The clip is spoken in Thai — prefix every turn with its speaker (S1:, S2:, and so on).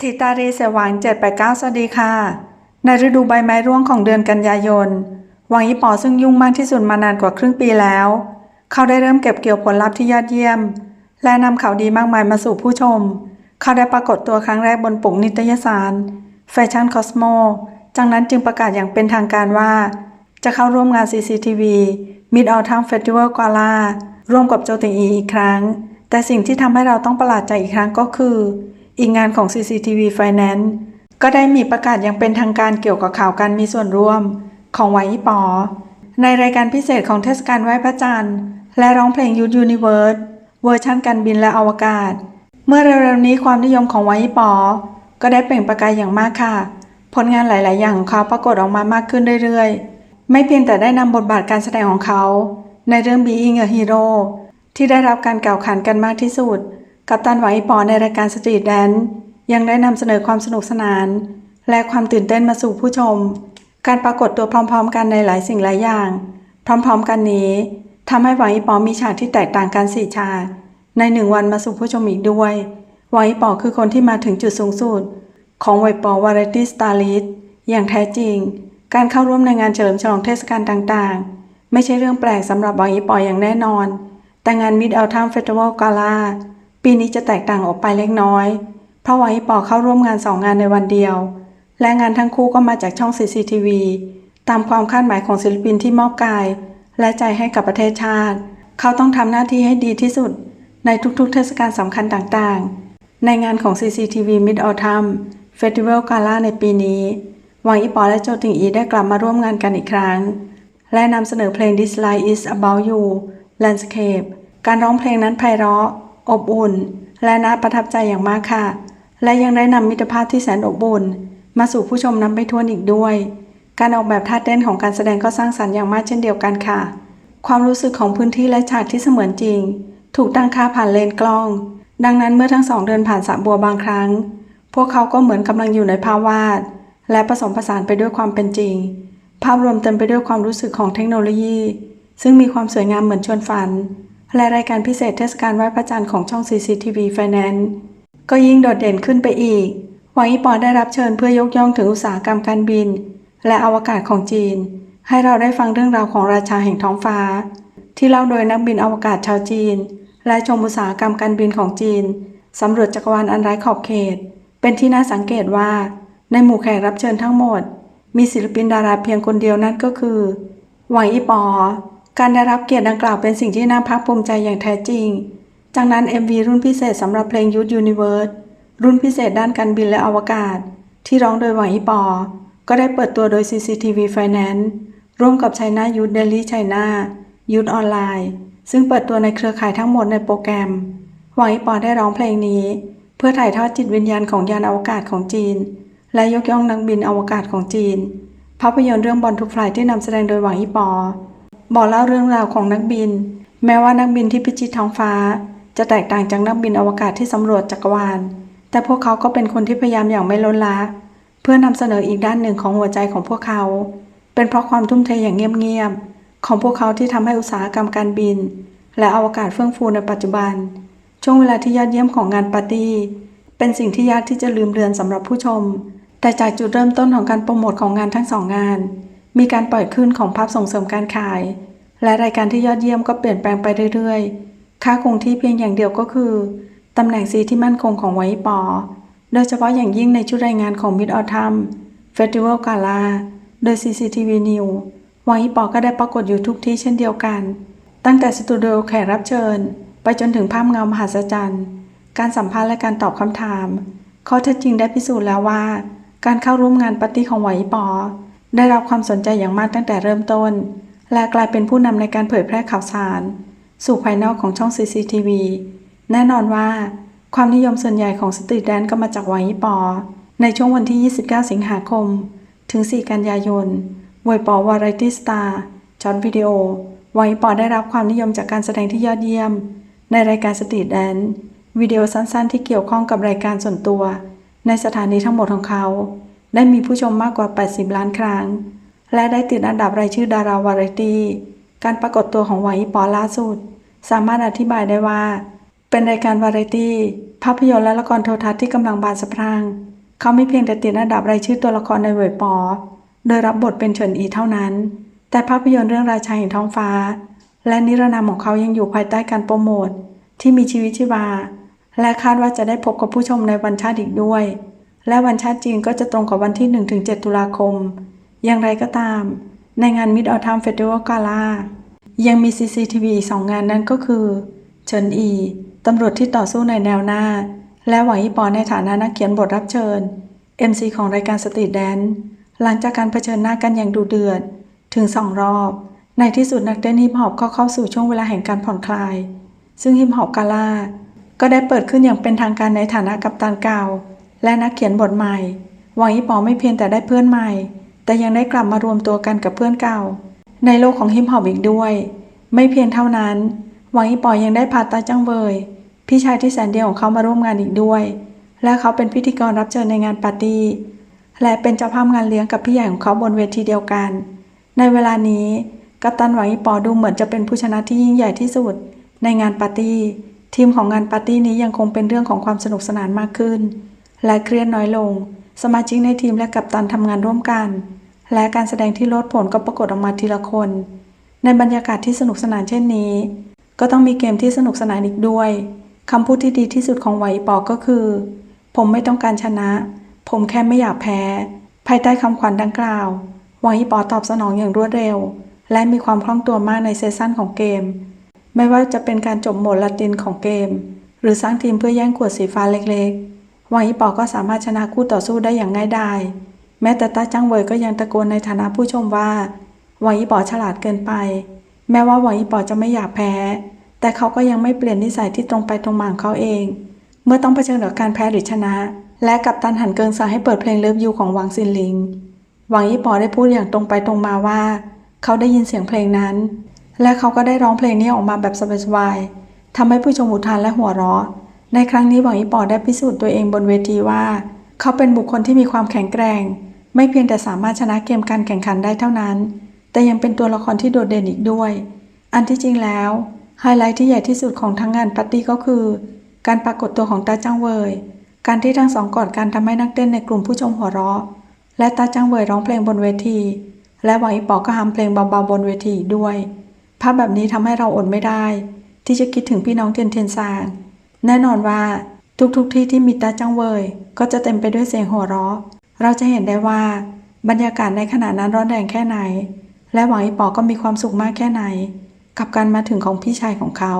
S1: ทิตารีเสหวัง789 สวัสดีค่ะ ในฤดูใบไม้ร่วงของเดือนกันยายน วังยี่ปอซึ่งยุ่งมากที่สุดมานานกว่าครึ่งปีแล้ว เขาได้เริ่มเก็บเกี่ยวผลลัพธ์ที่ยอดเยี่ยม และนำข่าวดีมากมายมาสู่ผู้ชม เขาได้ปรากฏตัวครั้งแรกบนปกนิตยสารแฟชั่นคอสโมจากนั้นจึงประกาศอย่างเป็นทางการว่า จะเข้าร่วมงาน CCTV Mid Autumn Festival Gala ร่วมกับโจติงอีอีกครั้ง แต่สิ่งที่ทำให้เราต้องประหลาดใจอีกครั้งก็คือ อีกงานของ CCTV Finance ก็ได้มีประกาศอย่างเป็นทางการเกี่ยวกับข่าวการมีส่วนร่วมของไวอปอ ในรายการพิเศษของเทศกาลไหว้พระจันทร์ และร้องเพลงยู t ยูนิเวิร์สเวอร์ชันการบินและอวกาศ เมื่อเร็วๆนี้ความนิยมของไวอปอ ก็ได้เปล่งประกายอย่างมากค่ะ ผลงานหลาย ๆ อย่างของเขาปรากฏออกมามากขึ้นเรื่อยๆ ไม่เพียงแต่ได้นำบทบาทการแสดงของเขา ในเรื่อง Being a Hero ที่ได้รับการกล่าวขานกันมากที่สุด กับตันไหวปอในรายการสตรีทแดนยังได้นำเสนอความสนุกสนาน และความตื่นเต้นมาสู่ผู้ชม การปรากฏตัวพร้อมๆ กันในหลายสิ่งหลายอย่าง พร้อมๆ กันนี้ทำให้หวังอีปอมีฉากที่แตกต่างกันสี่ฉากในหนึ่งวันมาสู่ผู้ชมอีกด้วยหวังอีปอคือคนที่มาถึงจุดสูงสุดของไวปอวาไรตี้สตาร์ลิสอย่างแท้จริง การเข้าร่วมในงานเฉลิมฉลองเทศกาลต่างๆ ไม่ใช่เรื่องแปลกสำหรับหวังอีปออย่างแน่นอน แต่งาน Mid Autumn Festival Gala ปีนี้จะแตกต่างออกไปเล็กน้อย เพราะวังอีปอเข้าร่วมงานสองงานในวันเดียว และงานทั้งคู่ก็มาจากช่อง CCTV ตามความคาดหมายของศิลปินที่มอบกาย และใจให้กับประเทศชาติ เขาต้องทำหน้าที่ให้ดีที่สุด ในทุกๆ เทศกาลสำคัญต่างๆ ในงานของ CCTV Mid Autumn Festival Gala ในปีนี้หวังอีปอและโจติงอีได้กลับมาร่วมงานกันอีกครั้ง และนำเสนอเพลง This Life Is About You Landscape การร้องเพลงนั้นไพเราะ อบอุ่น และน่าประทับใจอย่างมากค่ะ และยังได้นำมิตรภาพที่แสนอบอุ่น มาสู่ผู้ชมนับไม่ถ้วนอีกด้วย การออกแบบท่าเต้นของการแสดงก็สร้างสรรค์อย่างมากเช่นเดียวกันค่ะ ความรู้สึกของพื้นที่และฉากที่เสมือนจริง ถูกตั้งค่าผ่านเลนกล้อง ดังนั้นเมื่อทั้งสองเดินผ่านสระบัวบางครั้ง พวกเขาก็เหมือนกำลังอยู่ในภาพวาดและผสมผสานไปด้วยความเป็นจริง ภาพรวมเต็มไปด้วยความรู้สึกของเทคโนโลยี ซึ่งมีความสวยงามเหมือนชวนฝัน และรายการพิเศษเทศกาลไหว้พระจันทร์ของช่อง CCTV Finance ก็ยิ่งโดดเด่นขึ้นไปอีก หวังอีปอได้รับเชิญเพื่อยกย่องถึงอุตสาหกรรมการบิน และอวกาศของจีน ให้เราได้ฟังเรื่องราวของราชาแห่งท้องฟ้า ที่เล่าโดยนักบินอวกาศชาวจีน และชมอุตสาหกรรมการบินของจีนสำรวจจักรวาลอันไร้ขอบเขต เป็นที่น่าสังเกตว่า ในหมู่แขกรับเชิญทั้งหมด มีศิลปินดาราเพียงคนเดียวนั่นก็คือหวังอีปอ การได้รับเกียรติดังกล่าวเป็นสิ่งที่น่าภาคภูมิใจอย่างแท้จริง จากนั้น MV รุ่นพิเศษสำหรับเพลง Youth Universe รุ่นพิเศษด้านการบินและอวกาศ ที่ร้องโดยหวังอีปอ ก็ได้เปิดตัวโดย CCTV Finance ร่วมกับ China Youth Daily China Youth Online ซึ่งเปิดตัวในเครือข่ายทั้งหมดในโปรแกรม หวังอีปอได้ร้องเพลงนี้ เพื่อถ่ายทอดจิตวิญญาณของยานอวกาศของจีน และยกย่องนักบินอวกาศของจีน ภาพยนตร์เรื่องบอลทุกฟลายที่นำแสดงโดยหวังอีปอ บอกเล่าเรื่องราวของนักบิน แม้ว่านักบินที่พิชิตท้องฟ้า จะแตกต่างจากนักบินอวกาศที่สำรวจจักรวาล แต่พวกเขาก็เป็นคนที่พยายามอย่างไม่ลดละ เพื่อนำเสนออีกด้านหนึ่งของหัวใจของพวกเขา เป็นเพราะความทุ่มเทอย่างเงียบๆของพวกเขาที่ทำให้อุตสาหกรรมการบิน และอวกาศเฟื่องฟูในปัจจุบัน ช่วงเวลาที่ยอดเยี่ยมของงานปาร์ตี้เป็นสิ่งที่ยากที่จะลืมเลือนสำหรับผู้ชม แต่จากจุดเริ่มต้นของการโปรโมทของงานทั้งสองงาน มีการปล่อยขึ้นของภาพส่งเสริมการขาย และรายการที่ยอดเยี่ยมก็เปลี่ยนแปลงไปเรื่อยๆ ค่าคงที่เพียงอย่างเดียวก็คือ ตำแหน่งซีที่มั่นคงของไวปอ โดยเฉพาะอย่างยิ่งในชุดรายงานของ Mid Autumn Festival Gala โดย CCTV New ไวปอก็ได้ปรากฏอยู่ทุกที่เช่นเดียวกัน ตั้งแต่สตูดิโอแขกรับเชิญ ไปจนถึงภาพเงามหัศจรรย์ การสัมภาษณ์และการตอบคำถาม ข้อเท็จจริงได้พิสูจน์แล้วว่า การเข้าร่วมงานปาร์ตี้ของไวปอ ได้รับความสนใจอย่างมากตั้งแต่เริ่มต้น และกลายเป็นผู้นำในการเผยแพร่ข่าวสาร สู่ภายนอกของช่อง CCTV แน่นอนว่า ความนิยมส่วนใหญ่ของสตรีทแดนก็มาจากไหวปอ ในช่วงวันที่ 29 สิงหาคม ถึง 4 กันยายนไวปอวาไรตี้สตาร์จอนวิดีโอไวปอได้รับความนิยมจากการแสดงที่ยอดเยี่ยม ในรายการสตรีทแดนวิดีโอสั้นๆ ที่เกี่ยวข้องกับรายการส่วนตัว ในสถานีทั้งหมดของเขา ได้มีผู้ชมมากกว่า 80 ล้านครั้ง และได้ติดอันดับรายชื่อดาราวาไรตี้ การปรากฏตัวของไวปอล่าสุด สามารถอธิบายได้ว่า เป็นรายการวาไรตี้ ภาพยนตร์และละครโทรทัศน์ที่กำลังบานสะพรั่งเขาไม่เพียงแต่ติดอันดับรายชื่อตัวละครในเว็บปอ โดยรับบทเป็นเฉินอีเท่านั้น แต่ภาพยนตร์เรื่องราชาแห่งท้องฟ้า และนิรนามของเขายังอยู่ภายใต้การโปรโมทที่มีชีวิตชีวา และคาดว่าจะได้พบกับผู้ชมในวันชาติอีกด้วย และวันชาติจีนก็จะตรงกับวันที่ 1-7 ตุลาคม อย่างไรก็ตาม ในงาน Mid Autumn Festival Gala ยังมี CCTV อีกสองงานนั้นก็คือ เฉินอี ตำรวจที่ต่อสู้ในแนวหน้า และหวังอีปอในฐานะนักเขียนบทรับเชิญ MC ของรายการสตรีทแดนซ์หลังจากการเผชิญหน้ากันอย่างดุเดือด ถึงสองรอบ ในที่สุดนักเต้นฮิปฮอปก็เข้าสู่ช่วงเวลาแห่งการผ่อนคลาย ซึ่งฮิปฮอปกาล่าก็ได้เปิดขึ้นอย่างเป็นทางการในฐานะกัปตันเก่า และนักเขียนบทใหม่หวังอีปอไม่เพียงแต่ได้เพื่อนใหม่ แต่ยังได้กลับมารวมตัวกันกับเพื่อนเก่า ในโลกของฮิปฮอปอีกด้วย ไม่เพียงเท่านั้นหวังอีปอยังได้พาตาจังเบยพี่ชายที่แสนเดียวของเขามาร่วมงานอีกด้วย และเขาเป็นพิธีกรรับเชิญในงานปาร์ตี้และเป็นเจ้าภาพงานเลี้ยงกับพี่ใหญ่ของเขาบนเวทีเดียวกัน ในเวลานี้กัปตันหวังอีปอดูเหมือนจะเป็นผู้ชนะที่ยิ่งใหญ่ที่สุด ในงานปาร์ตี้ทีมของงานปาร์ตี้นี้ยังคงเป็นเรื่องของความสนุกสนานมากขึ้น และเครียดน้อยลง สมาชิกในทีมและกัปตันทำงานร่วมกัน และการแสดงที่ลดผลก็ปรากฏออกมาทีละคน ในบรรยากาศที่สนุกสนานเช่นนี้ ก็ต้องมีเกมที่สนุกสนานอีกด้วยคำพูดที่ดีที่สุดของไหวปอก็คือ ผมไม่ต้องการชนะ ผมแค่ไม่อยากแพ้ ภายใต้คำขวัญดังกล่าวหวังอีปอตอบสนองอย่างรวดเร็ว และมีความคล่องตัวมากในเซสชั่นของเกม ไม่ว่าจะเป็นการจบโหมดลาตินของเกม หรือสร้างทีมเพื่อแย่งขวดสีฟ้าเล็กๆ วังอีปอก็สามารถชนะคู่ต่อสู้ได้อย่างง่ายดายแม้แต่ต้าจ้างเวยก็ยังตะโกนในฐานะผู้ชมว่าหวังอีปอฉลาดเกินไป แม้ว่าหวังอีปอจะไม่อยากแพ้ แต่เขาก็ยังไม่เปลี่ยนนิสัยที่ตรงไปตรงมาของเขาเอง เมื่อต้องเผชิญกับการแพ้หรือชนะ และกับตันหันเกิงสั่งให้เปิดเพลงเลิฟยูของหวังซินหลิงหวังยี่ปอได้พูดอย่างตรงไปตรงมาว่า เขาได้ยินเสียงเพลงนั้น และเขาก็ได้ร้องเพลงนี้ออกมาแบบสบายๆทำให้ผู้ชมอุทานและหัวเราะ ในครั้งนี้หวังยี่ปอได้พิสูจน์ตัวเองบนเวทีว่า เขาเป็นบุคคลที่มีความแข็งแกร่ง ไม่เพียงแต่สามารถชนะเกมการแข่งขันได้เท่านั้น แต่ยังเป็นตัวละครที่โดดเด่นอีกด้วย อันที่จริงแล้วไฮไลท์ที่ใหญ่ที่สุดของทั้งงานปาร์ตี้ก็คือ การปรากฏตัวของตาจ้างเวย การที่ทั้งสองกอดกันทำให้นักเต้นในกลุ่มผู้ชมหัวเราะ และตาจ้างเวยร้องเพลงบนเวที และหวังอีปอก็ฮัมเพลงเบาๆบนเวทีด้วย ภาพแบบนี้ทำให้เราอดไม่ได้ ที่จะคิดถึงพี่น้องเทียนเทียนซาง แน่นอนว่าทุกๆทที่ที่มีตาจังเวย ก็จะเต็มไปด้วยเสียงหัวเราะ เราจะเห็นได้ว่าบรรยากาศในขณะนั้นร้อนแรงแค่ไหน และหวังอีปอก็มีความสุขมากแค่ไหน กับการมาถึงของพี่ชายของเขา